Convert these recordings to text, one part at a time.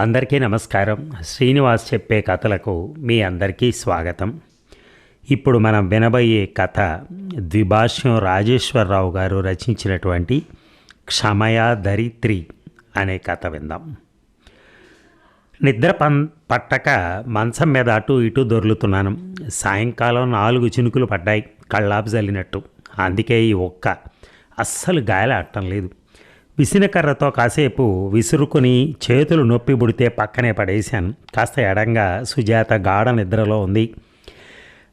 అందరికీ నమస్కారం. శ్రీనివాస్ చెప్పే కథలకు మీ అందరికీ స్వాగతం. ఇప్పుడు మనం వినబోయే కథ ద్విభాష్యం రాజేశ్వరరావు గారు రచించినటువంటి క్షమయ ధరిత్రి అనే కథ విందాం. నిద్ర పన్ పట్టక మంచం మీద అటు ఇటు దొర్లుతున్నాను. సాయంకాలం నాలుగు చినుకులు పడ్డాయి. కళ్ళాపు జల్లినట్టు. అందుకే ఈ ఒక్క అస్సలు గాయలాడటం లేదు. విసినకర్రతో కాసేపు విసురుకుని చేతులు నొప్పి పుడితే పక్కనే పడేశాను. కాస్త ఎడంగా సుజాత గాఢ నిద్రలో ఉంది.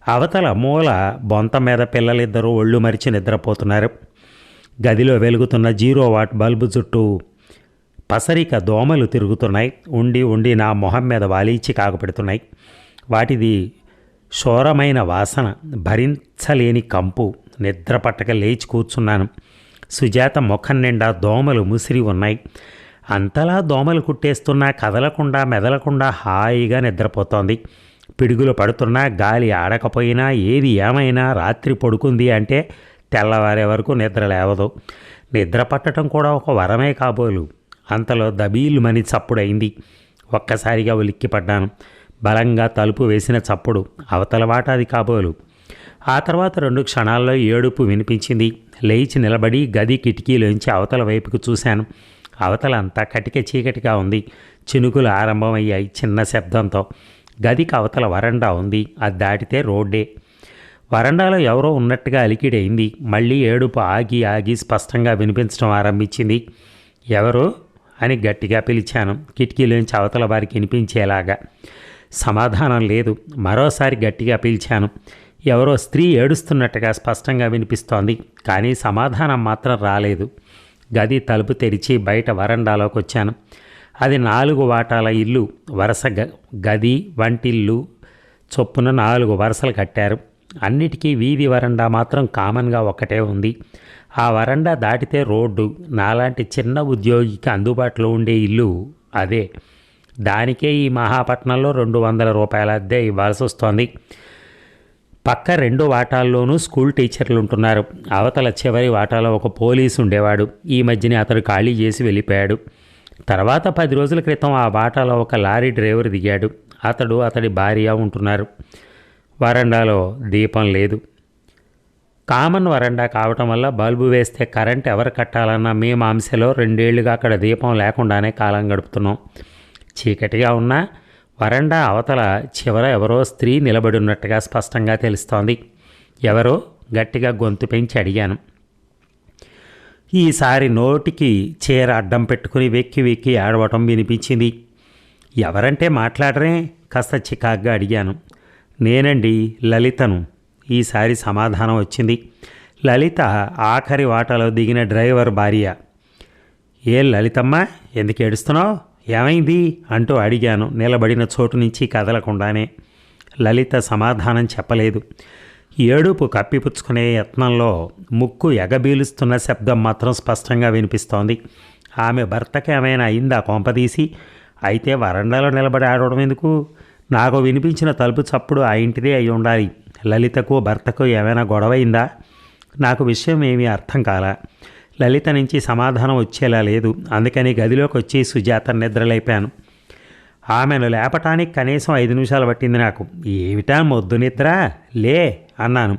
అవతల మూల బొంత మీద పిల్లలిద్దరూ ఒళ్ళు మరిచి నిద్రపోతున్నారు. గదిలో వెలుగుతున్న జీరో వాట్ బల్బు చుట్టూ పసరిక దోమలు తిరుగుతున్నాయి. ఉండి ఉండి నా మొహం మీద వాలీచి కాగపెడుతున్నాయి. వాటిది శోరమైన వాసన. భరించలేని కంపు. నిద్ర పట్టక లేచి కూర్చున్నాను. సుజాత ముఖం నిండా దోమలు ముసిరి ఉన్నాయి. అంతలా దోమలు కుట్టేస్తున్నా కదలకుండా మెదలకుండా హాయిగా నిద్రపోతోంది. పిడుగులు పడుతున్నా గాలి ఆడకపోయినా ఏది ఏమైనా రాత్రి పడుకుంది అంటే తెల్లవారే వరకు నిద్ర లేవదు. నిద్ర పట్టడం కూడా ఒక వరమే కాబోలు. అంతలో దబీలుమని చప్పుడైంది ఒక్కసారిగా ఉలిక్కిపడ్డాను. బలంగా తలుపు వేసిన చప్పుడు అవతల వాటాది కాబోలు. ఆ తర్వాత రెండు క్షణాల్లో ఏడుపు వినిపించింది. లేచి నిలబడి గది కిటికీలోంచి అవతల వైపుకు చూశాను. అవతల అంతా కటిక చీకటిగా ఉంది. చినుకులు ఆరంభమయ్యాయి చిన్న శబ్దంతో. గదికి అవతల వరండా ఉంది. అది దాటితే రోడ్డే. వరండాలో ఎవరో ఉన్నట్టుగా అలికిడైంది. మళ్ళీ ఏడుపు ఆగి ఆగి స్పష్టంగా వినిపించడం ఆరంభించింది. ఎవరు? అని గట్టిగా పిలిచాను. కిటికీలోంచి అవతల వారికి వినిపించేలాగా. సమాధానం లేదు. మరోసారి గట్టిగా పిలిచాను. ఎవరో స్త్రీ ఏడుస్తున్నట్టుగా స్పష్టంగా వినిపిస్తోంది కానీ సమాధానం మాత్రం రాలేదు. గది తలుపు తెరిచి బయట వరండాలోకి వచ్చాను. అది నాలుగు వాటాల ఇల్లు వరుస గ గది వంటిల్లు చొప్పున నాలుగు వరుసలు కట్టారు. అన్నిటికీ వీధి వరండా మాత్రం కామన్గా ఒకటే ఉంది. ఆ వరండా దాటితే రోడ్డు నాలాంటి చిన్న ఉద్యోగికి అందుబాటులో ఉండే ఇల్లు అదే. దానికే ఈ మహాపట్నంలో రెండు వందల రూపాయల అద్దె ఇవ్వాల్సి వస్తోంది పక్క రెండు వాటాల్లోనూ స్కూల్ టీచర్లు ఉంటున్నారు అవతల చివరి వాటాలో ఒక పోలీసు ఉండేవాడు ఈ మధ్యనే అతడు ఖాళీ చేసి వెళ్ళిపోయాడు. తర్వాత పది రోజుల క్రితం ఆ వాటాలో ఒక లారీ డ్రైవర్ దిగాడు. అతడు అతడి భార్య ఉంటున్నారు. వరండాలో దీపం లేదు. కామన్ వరండా కావటం వల్ల బల్బు వేస్తే కరెంట్ ఎవరు కట్టాలన్న మేము అంశలో రెండేళ్ళుగా అక్కడ దీపం లేకుండానే కాలం గడుపుతున్నాం. చీకటిగా ఉన్నా వరండా అవతల చివర ఎవరో స్త్రీ నిలబడి ఉన్నట్టుగా స్పష్టంగా తెలుస్తోంది. ఎవరో గట్టిగా గొంతు పెంచి అడిగాను. ఈసారి నోటికి చీర అడ్డం పెట్టుకుని వెక్కి వెక్కి ఆడవటం వినిపించింది. ఎవరంటే మాట్లాడరే? కాస్త చికాగ్గా అడిగాను. నేనండి లలితను. ఈసారి సమాధానం వచ్చింది. లలిత ఆఖరి వాటలో దిగిన డ్రైవర్ భార్య. ఏ లలితమ్మ? ఎందుకు ఏడుస్తున్నావు? ఏమైంది? అంటూ అడిగాను. నిలబడిన చోటు నుంచి కదలకుండానే. లలిత సమాధానం చెప్పలేదు. ఏడుపు కప్పిపుచ్చుకునే యత్నంలో ముక్కు ఎగబీలుస్తున్న శబ్దం మాత్రం స్పష్టంగా వినిపిస్తోంది. ఆమె భర్తకి ఏమైనా అయిందా కొంపదీసి అయితే వరండాలో నిలబడి ఆడవడం ఎందుకు? నాకు వినిపించిన తలుపు చప్పుడు ఆ ఇంటిదే అయి ఉండాలి. లలితకు భర్తకు ఏమైనా గొడవైందా నాకు విషయం ఏమీ అర్థం కాలా. లలిత నుంచి సమాధానం వచ్చేలా లేదు. అందుకని గదిలోకి వచ్చి సుజాత నిద్రలేపాను. ఆమెను లేపటానికి కనీసం ఐదు నిమిషాలు పట్టింది నాకు. ఏమిటా మొద్దు నిద్ర? లే అన్నాను.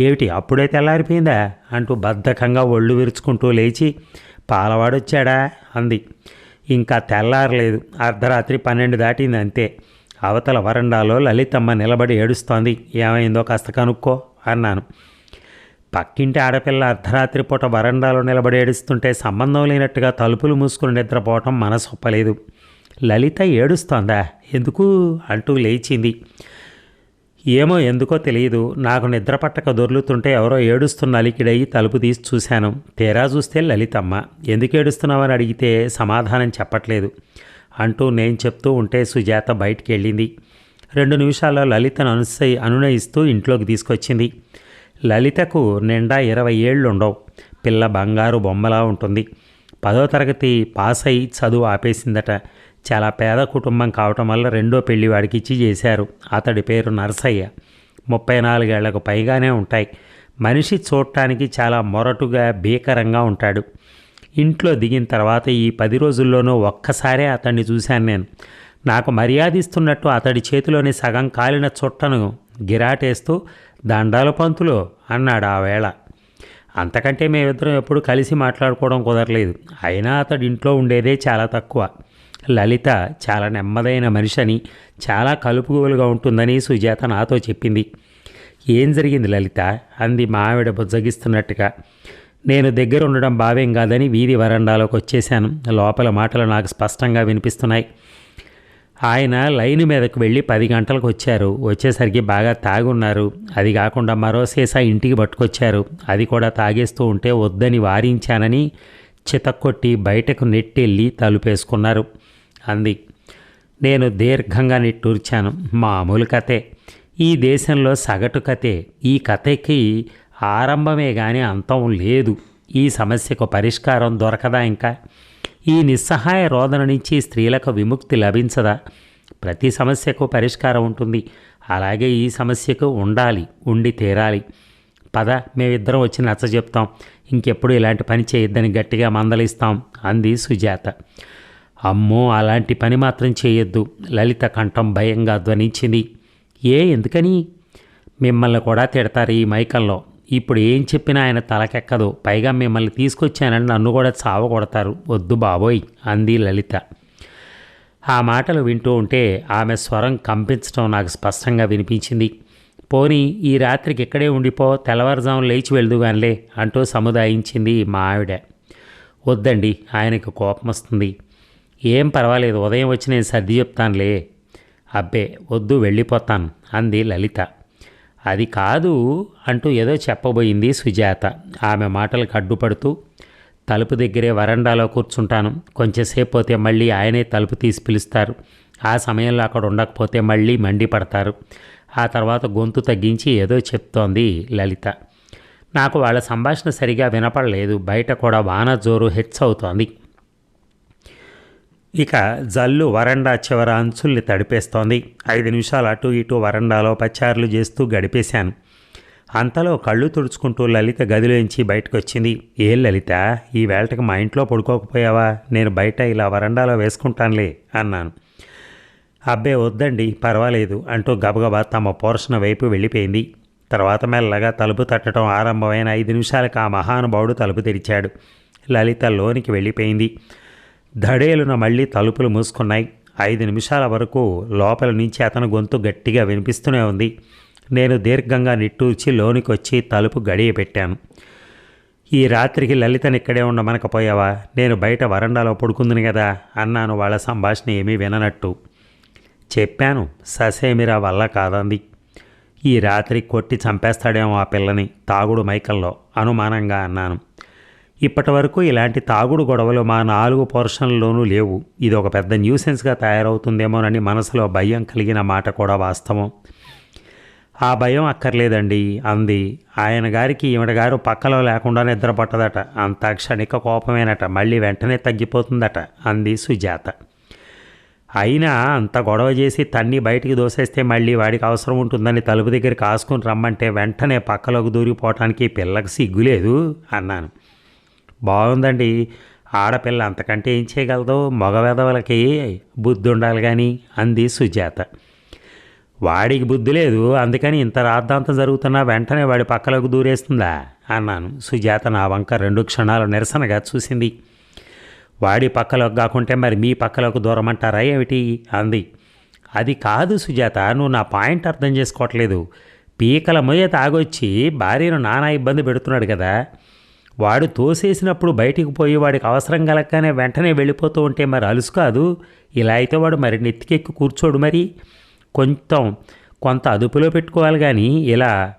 ఏమిటి అప్పుడే తెల్లారిపోయిందా? అంటూ బద్ధకంగా ఒళ్ళు విరుచుకుంటూ లేచి పాలవాడొచ్చాడా? అంది. ఇంకా తెల్లారలేదు. అర్ధరాత్రి పన్నెండు దాటింది అంతే. అవతల వరండాలో లలితమ్మ నిలబడి ఏడుస్తోంది. ఏమైందో కాస్త కనుక్కో అన్నాను. పక్కింటి ఆడపిల్ల అర్ధరాత్రి పూట వరండాలో నిలబడి ఏడుస్తుంటే సంబంధం లేనట్టుగా తలుపులు మూసుకుని నిద్రపోవటం మనసొప్పలేదు. లలిత ఏడుస్తోందా? ఎందుకు? అంటూ లేచింది. ఏమో ఎందుకో తెలియదు. నాకు నిద్ర పట్టక దొర్లుతుంటే ఎవరో ఏడుస్తున్న అలికిడయి తలుపు తీసి చూశాను. తీరా చూస్తే లలితమ్మ. ఎందుకు ఏడుస్తున్నావని అడిగితే సమాధానం చెప్పట్లేదు. అంటూ నేను చెప్తూ ఉంటే సుజాత బయటికి వెళ్ళింది రెండు నిమిషాల్లో లలితను అనుసై అనునయిస్తూ ఇంట్లోకి తీసుకొచ్చింది. లలితకు నిండా ఇరవై ఏళ్ళు ఉండవు పిల్ల బంగారు బొమ్మలా ఉంటుంది. పదో తరగతి పాస్ అయి చదువు ఆపేసిందట. చాలా పేద కుటుంబం కావటం వల్ల రెండో పెళ్ళివాడికి ఇచ్చి చేశారు. అతడి పేరు నరసయ్య. ముప్పై నాలుగేళ్ళకు పైగానే ఉంటాయి. మనిషి చూడటానికి చాలా మొరటుగా భీకరంగా ఉంటాడు. ఇంట్లో దిగిన తర్వాత ఈ పది రోజుల్లోనూ ఒక్కసారే అతన్ని చూశాను నేను. నాకు మర్యాదిస్తున్నట్టు అతడి చేతిలోని సగం కాలిన చుట్టను గిరాటేస్తూ దండాలు పంతులు అన్నాడు ఆ వేళ. అంతకంటే మేమిద్దరం ఎప్పుడు కలిసి మాట్లాడుకోవడం కుదరలేదు. అయినా అతడు ఇంట్లో ఉండేదే చాలా తక్కువ. లలిత చాలా నెమ్మదైన మనిషి అని చాలా కలుపుగోలుగా ఉంటుందని సుజాత నాతో చెప్పింది. ఏం జరిగింది లలిత? అంది మా ఆవిడ బుజ్జగిస్తున్నట్టుగా. నేను దగ్గర ఉండడం భావ్యం కాదని వీధి వరండాలోకి వచ్చేశాను లోపల మాటలు నాకు స్పష్టంగా వినిపిస్తున్నాయి. ఆయన లైన్ మీదకు వెళ్ళి పది గంటలకు వచ్చారు. వచ్చేసరికి బాగా తాగున్నారు. అది కాకుండా మరో సీసా ఇంటికి పట్టుకొచ్చారు. అది కూడా తాగేస్తూ ఉంటే వద్దని వారించానని చితక్కొట్టి బయటకు నెట్టెళ్ళి తలుపేసుకున్నారు. అంది. నేను దీర్ఘంగా నిట్టూర్చాను. మామూలు కథే. ఈ దేశంలో సగటు కథే. ఈ కథకి ఆరంభమే కానీ అంతం లేదు. ఈ సమస్యకు పరిష్కారం దొరకదా ఇంకా? ఈ నిస్సహాయ రోదన నుంచి స్త్రీలకు విముక్తి లభించదా? ప్రతి సమస్యకు పరిష్కారం ఉంటుంది. అలాగే ఈ సమస్యకు ఉండాలి ఉండి తీరాలి. పద మేమిద్దరం వచ్చి నచ్చ చెప్తాం. ఇంకెప్పుడు ఇలాంటి పని చేయొద్దని గట్టిగా మందలిస్తాం అంది సుజాత. అమ్మో అలాంటి పని మాత్రం చేయొద్దు. లలిత కంఠం భయంగా ధ్వనించింది. ఏ ఎందుకని? మిమ్మల్ని కూడా తిడతారు ఈ మైకంలో. ఇప్పుడు ఏం చెప్పినా ఆయన తలకెక్కదు. పైగా మిమ్మల్ని తీసుకొచ్చానని నన్ను కూడా చావ కొడతారు వద్దు బాబోయ్ అంది లలిత. ఆ మాటలు వింటూ ఉంటే ఆమె స్వరం కంపించడం నాకు స్పష్టంగా వినిపించింది. పోనీ ఈ రాత్రికి ఇక్కడే ఉండిపో తెల్లవారుజాము లేచి వెళ్దుగానిలే అంటూ సముదాయించింది మా ఆవిడ. వద్దండి ఆయనకు కోపం వస్తుంది. ఏం పర్వాలేదు ఉదయం వచ్చి నేను సర్ది చెప్తానులే. అబ్బే వద్దు వెళ్ళిపోతాను అంది లలిత. అది కాదు అంటూ ఏదో చెప్పబోయింది సుజాత. ఆమె మాటలకు అడ్డుపడుతూ తలుపు దగ్గరే వరండాలో కూర్చుంటాను. కొంచెంసేపు పోతే మళ్ళీ ఆయనే తలుపు తీసి పిలుస్తారు. ఆ సమయంలో అక్కడ ఉండకపోతే మళ్ళీ మండిపడతారు. ఆ తర్వాత గొంతు తగ్గించి ఏదో చెప్తోంది లలిత. నాకు వాళ్ళ సంభాషణ సరిగా వినపడలేదు. బయట కూడా వాన జోరు హెచ్చవుతోంది. ఇక జల్లు వరండా చివర అంచుల్ని తడిపేస్తోంది. ఐదు నిమిషాలు అటు ఇటు వరండాలో పచారులు చేస్తూ గడిపేశాను. అంతలో కళ్ళు తుడుచుకుంటూ లలిత గదిలోంచి బయటకు వచ్చింది ఏం లలిత ఈ వేళటకి మా ఇంట్లో పడుకోకపోయావా? నేను బయట ఇలా వరండాలో వేసుకుంటానులే అన్నాను. అబ్బే వద్దండి పర్వాలేదు అంటూ గబగబా తమ పోర్షణ వైపు వెళ్ళిపోయింది. తర్వాత మెల్లగా తలుపు తట్టడం ఆరంభమైన ఐదు నిమిషాలకు ఆ మహానుభావుడు తలుపు తెరిచాడు. లలిత లోనికి వెళ్ళిపోయింది. ధడేలున మళ్ళీ తలుపులు మూసుకున్నాయి. ఐదు నిమిషాల వరకు లోపల నుంచి అతను గొంతు గట్టిగా వినిపిస్తూనే ఉంది. నేను దీర్ఘంగా నిట్టూర్చి లోనికి వచ్చి తలుపు గడియ పెట్టాను. ఈ రాత్రికి లలితను ఇక్కడే ఉండమనకపోయావా? నేను బయట వరండాలో పడుకుందిని కదా అన్నాను వాళ్ళ సంభాషణ ఏమీ విననట్టు. చెప్పాను ససేమిరా వల్ల కాదంది. ఈ రాత్రి కొట్టి చంపేస్తాడేమో ఆ పిల్లని తాగుడు మైకల్లో అనుమానంగా అన్నాను. ఇప్పటి వరకు ఇలాంటి తాగుడు గొడవలు మా నాలుగు పోర్షన్లోనూ లేవు. ఇది ఒక పెద్ద న్యూసెన్స్గా తయారవుతుందేమోనని మనసులో భయం కలిగిన మాట కూడా వాస్తవం. ఆ భయం అక్కర్లేదండి అంది. ఆయన గారికి ఈవిడ గారు పక్కలో లేకుండా నిద్ర పట్టదట అంత క్షణిక కోపమేనట. మళ్ళీ వెంటనే తగ్గిపోతుందట అంది సుజాత. అయినా అంత గొడవ చేసి తన్ని బయటికి దోసేస్తే మళ్ళీ వాడికి అవసరం ఉంటుందని తలుపు దగ్గర కాసుకుని రమ్మంటే వెంటనే పక్కలోకి దూరిపోవటానికి పిల్లకి సిగ్గులేదు అన్నాను. బాగుందండి. ఆడపిల్ల అంతకంటే ఏం చేయగలదు మగ బుద్ధి ఉండాలి కానీ అంది సుజాత. వాడికి బుద్ధి లేదు అందుకని ఇంత రాద్ధాంతం జరుగుతున్నా వెంటనే వాడి పక్కలోకి దూరేస్తుందా అన్నాను. సుజాత నా వంక రెండు క్షణాలు నిరసనగా చూసింది. వాడి పక్కలోకి కాకుంటే మరి మీ పక్కలోకి దూరమంటారా ఏమిటి? అంది. అది కాదు సుజాత నువ్వు నా పాయింట్ అర్థం చేసుకోవట్లేదు. పీకల మొయ్య తాగొచ్చి భార్యను నానా ఇబ్బంది పెడుతున్నాడు కదా. వాడు తోసేసినప్పుడు బయటికి పోయి వాడికి అవసరం కలగగానే వెంటనే వెళ్ళిపోతూ ఉంటే మరి అలుసు కాదు. ఇలా అయితే వాడు మరి నెత్తికెక్కి కూర్చోడు మరి. కొంచెం కొంత అదుపులో పెట్టుకోవాలి కానీ ఇలా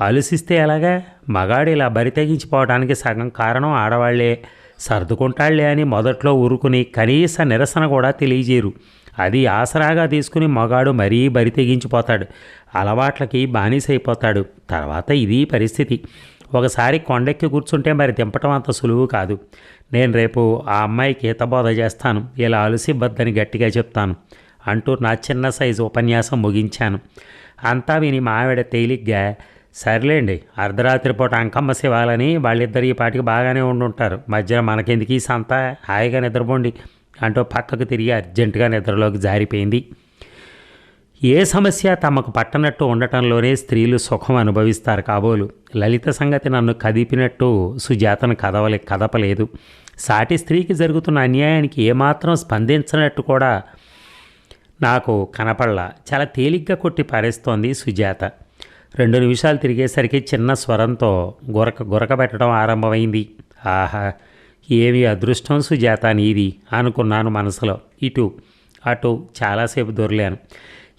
ఆలోచిస్తే ఎలాగా? మగాడు ఇలా బరి తెగించిపోవడానికి సగం కారణం ఆడవాళ్ళే. సర్దుకుంటాళ్ళే అని మొదట్లో ఊరుకుని కనీస నిరసన కూడా తెలియజేరు అది ఆసరాగా తీసుకుని మగాడు మరీ బరి తెగించిపోతాడు. అలవాట్లకి బానిసైపోతాడు. తర్వాత ఇది పరిస్థితి. ఒకసారి కొండెక్కి కూర్చుంటే మరి దింపటం అంత సులువు కాదు. నేను రేపు ఆ అమ్మాయికి హితబోధ చేస్తాను. ఇలా అలసిబద్దని గట్టిగా చెప్తాను. అంటూ నా చిన్న సైజు ఉపన్యాసం ముగించాను. అంతా విని మావిడ తేలిగ్గా సర్లేండి అర్ధరాత్రి పూట అంకమ్మ శివాలని వాళ్ళిద్దరు ఈ పాటికి బాగానే ఉండుంటారు. మధ్యన మనకెందుకు ఈ సంత? హాయిగా నిద్రపోండి అంటూ పక్కకు తిరిగి అర్జెంటుగా నిద్రలోకి జారిపోయింది. ఏ సమస్య తమకు పట్టనట్టు ఉండటంలోనే స్త్రీలు సుఖం అనుభవిస్తారు కాబోలు. లలిత సంగతి నన్ను కదిపినట్టు సుజాతను కదవలే కదపలేదు. సాటి స్త్రీకి జరుగుతున్న అన్యాయానికి ఏమాత్రం స్పందించినట్టు కూడా నాకు కనపడలా. చాలా తేలిగ్గా కొట్టి పారేస్తోంది సుజాత. రెండు నిమిషాలు తిరిగేసరికి చిన్న స్వరంతో గురక గురకబెట్టడం ఆరంభమైంది. ఆహా ఏమి అదృష్టం సుజాత నీది అనుకున్నాను మనసులో. ఇటు అటు చాలాసేపు దొరలేను.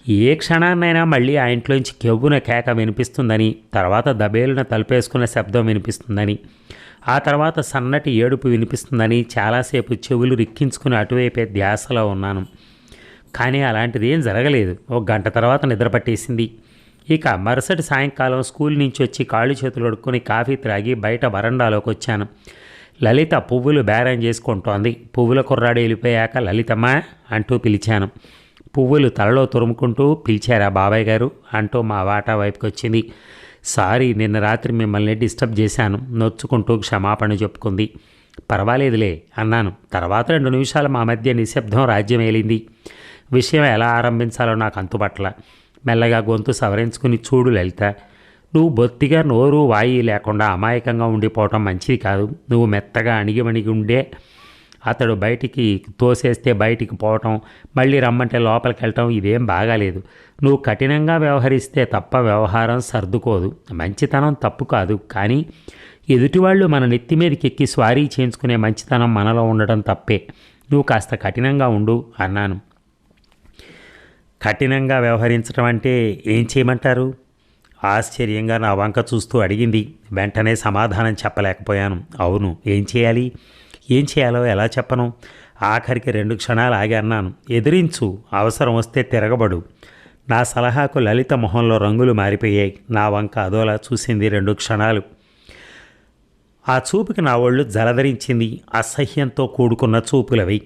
ఏ క్షణాన్నైనా మళ్ళీ ఆ ఇంట్లోంచి కెవ్వున కేక వినిపిస్తుందని తర్వాత దబేలున తలుపేసుకున్న శబ్దం వినిపిస్తుందని ఆ తర్వాత సన్నటి ఏడుపు వినిపిస్తుందని చాలాసేపు చెవులు రిక్కించుకుని అటువైపే ధ్యాసలో ఉన్నాను. కానీ అలాంటిది ఏం జరగలేదు. ఒక గంట తర్వాత నిద్ర పట్టేసింది. ఇక మరుసటి సాయంకాలం స్కూల్ నుంచి వచ్చి కాళ్ళు చేతులు అడుక్కొని కాఫీ త్రాగి బయట వరండాలోకి వచ్చాను. లలిత పువ్వులు బేరం చేసుకుంటోంది. పువ్వుల కుర్రాడు వెళ్ళిపోయాక లలితమ్మ అంటూ పిలిచాను. పువ్వులు తలలో తురుముకుంటూ పిలిచారా బాబాయ్ గారు అంటూ మా వాటా వైపుకి వచ్చింది సారీ నిన్న రాత్రి మిమ్మల్ని డిస్టర్బ్ చేశాను. నొచ్చుకుంటూ క్షమాపణ చెప్పుకుంది. పర్వాలేదులే అన్నాను. తర్వాత రెండు నిమిషాలు మా మధ్య నిశ్శబ్దం రాజ్యమేలింది విషయం ఎలా ఆరంభించాలో నాకు అంతుపట్ల. మెల్లగా గొంతు సవరించుకుని చూడు లలిత నువ్వు బొత్తిగా నోరు వాయి లేకుండా అమాయకంగా ఉండిపోవటం మంచిది కాదు. నువ్వు మెత్తగా అణిగిమణిగి ఉండే అతడు బయటికి తోసేస్తే బయటికి పోవటం మళ్ళీ రమ్మంటే లోపలికి వెళ్ళటం ఇదేం బాగాలేదు. నువ్వు కఠినంగా వ్యవహరిస్తే తప్ప వ్యవహారం సర్దుకోదు. మంచితనం తప్పు కాదు. కానీ ఎదుటివాళ్ళు మన నెత్తి మీదకి ఎక్కి స్వారీ చేయించుకునే మంచితనం మనలో ఉండడం తప్పే. నువ్వు కాస్త కఠినంగా ఉండు అన్నాను. కఠినంగా వ్యవహరించడం అంటే ఏం చేయమంటారు? ఆశ్చర్యంగా నా వంక చూస్తూ అడిగింది. వెంటనే సమాధానం చెప్పలేకపోయాను. అవును ఏం చేయాలి? ఏం చేయాలో ఎలా చెప్పను? ఆఖరికి రెండు క్షణాలు ఆగి అన్నాను. ఎదిరించు అవసరం వస్తే తిరగబడు. నా సలహాకు లలిత మొహంలో రంగులు మారిపోయాయి. నా వంక అదోలా చూసింది రెండు క్షణాలు. ఆ చూపుకి నా ఒళ్ళు జలధరించింది. అసహ్యంతో కూడుకున్న చూపులవి.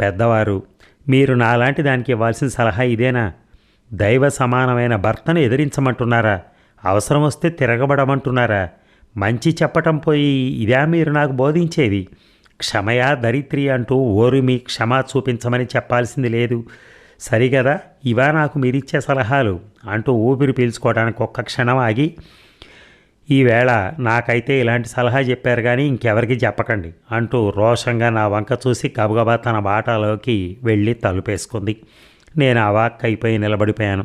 పెద్దవారు మీరు నాలాంటి దానికి ఇవ్వాల్సిన సలహా ఇదేనా? దైవ సమానమైన భర్తను ఎదిరించమంటున్నారా? అవసరం వస్తే తిరగబడమంటున్నారా? మంచి చెప్పటం పోయి ఇదా మీరు నాకు బోధించేది? క్షమయా దరిత్రి అంటూ ఓరిమి క్షమా చూపించమని చెప్పాల్సింది లేదు. సరిగదా? ఇవా నాకు మీరిచ్చే సలహాలు అంటూ ఊపిరి పీల్చుకోవడానికి ఒక్క క్షణం ఆగి ఈవేళ నాకైతే ఇలాంటి సలహా చెప్పారు కానీ ఇంకెవరికి చెప్పకండి అంటూ రోషంగా నా వంక చూసి గబగబా తన బాటలోకి వెళ్ళి తలుపేసుకుంది. నేను అవాక్కైపోయి నిలబడిపోయాను.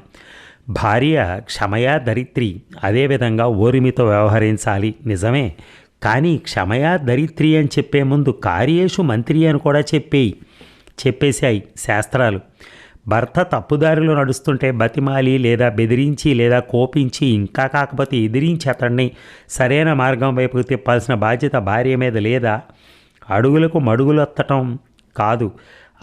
భార్య క్షమయా దరిత్రి అదేవిధంగా ఓరిమితో వ్యవహరించాలి. నిజమే? కానీ క్షమయా దరిత్రి అని చెప్పే ముందు కార్యేషు మంత్రి అని కూడా చెప్పేయి. చెప్పేశాయి శాస్త్రాలు. భర్త తప్పుదారిలో నడుస్తుంటే బతిమాలి లేదా బెదిరించి లేదా కోపించి ఇంకా కాకపోతే ఎదిరించి అతన్ని సరైన మార్గం వైపుకు తిప్పాల్సిన బాధ్యత భార్య మీద లేదా అడుగులకు మడుగులొత్తటం కాదు.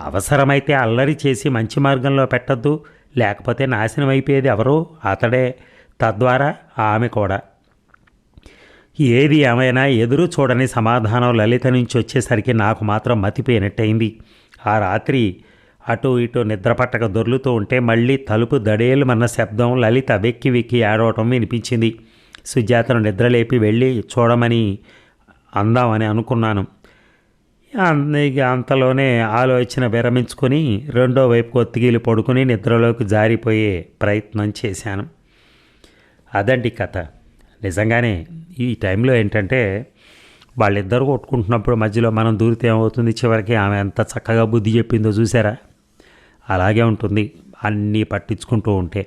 అవసరమైతే అల్లరి చేసి మంచి మార్గంలో పెట్టద్దు. లేకపోతే నాశనం అయిపోయేది ఎవరో అతడే. తద్వారా ఆమె కూడా ఏది ఏమైనా ఎదురు చూడని సమాధానం లలిత నుంచి వచ్చేసరికి నాకు మాత్రం మతిపోయినట్టయింది. ఆ రాత్రి అటు ఇటు నిద్రపట్టక దొర్లుతూ ఉంటే మళ్ళీ తలుపు దడేలుమన్న శబ్దం లలిత వెక్కి వెక్కి ఆడవటం వినిపించింది. సుజాతను నిద్రలేపి వెళ్ళి చూడమని అందామని అనుకున్నాను. ఇక అంతలోనే ఆలోచన విరమించుకొని రెండో వైపు కొత్తిగీలు పడుకుని నిద్రలోకి జారిపోయే ప్రయత్నం చేశాను. అదండి కథ. నిజంగానే ఈ టైంలో ఏంటంటే వాళ్ళిద్దరు కొట్టుకుంటున్నప్పుడు మధ్యలో మనం దూరితే ఏమవుతుంది? చివరికి ఆమె ఎంత చక్కగా బుద్ధి చెప్పిందో చూసారా అలాగే ఉంటుంది. అన్నీ పట్టించుకుంటూ ఉంటే.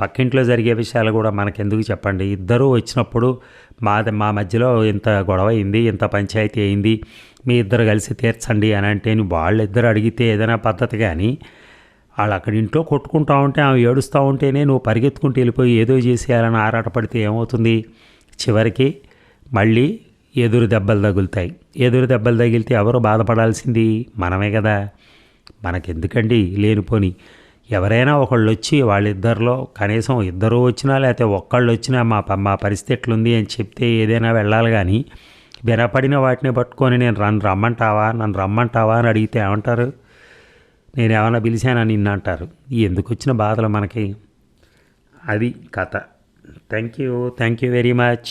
పక్కింట్లో జరిగే విషయాలు కూడా మనకెందుకు చెప్పండి? ఇద్దరూ వచ్చినప్పుడు మా మా మధ్యలో ఇంత గొడవ అయింది ఇంత పంచాయతీ అయింది మీ ఇద్దరు కలిసి తీర్చండి అని అంటే వాళ్ళిద్దరు అడిగితే ఏదైనా పద్ధతి కానీ వాళ్ళు అక్కడ ఇంట్లో కొట్టుకుంటా ఉంటే ఆమె ఏడుస్తూ ఉంటేనే నువ్వు పరిగెత్తుకుంటూ వెళ్ళిపోయి ఏదో చేసేయాలని ఆరాటపడితే ఏమవుతుంది? చివరికి మళ్ళీ ఎదురు దెబ్బలు తగులుతాయి. ఎదురు దెబ్బలు తగిలితే ఎవరు బాధపడాల్సింది? మనమే కదా. మనకెందుకండి లేనిపోని? ఎవరైనా ఒకళ్ళు వచ్చి వాళ్ళిద్దరిలో కనీసం ఇద్దరు వచ్చినా లేకపోతే ఒక్కళ్ళు వచ్చినా మా మా పరిస్థితి ఎట్లుంది అని చెప్తే ఏదైనా వెళ్ళాలి కానీ వినపడిన వాటిని పట్టుకొని నేను రన్ రమ్మంటావా? నన్ను రమ్మంటావా అని అడిగితే ఏమంటారు? నేను ఏమైనా పిలిచానని నిన్న అంటారు ఎందుకు వచ్చిన బాధలు మనకి? అది కథ. Thank you thank you very much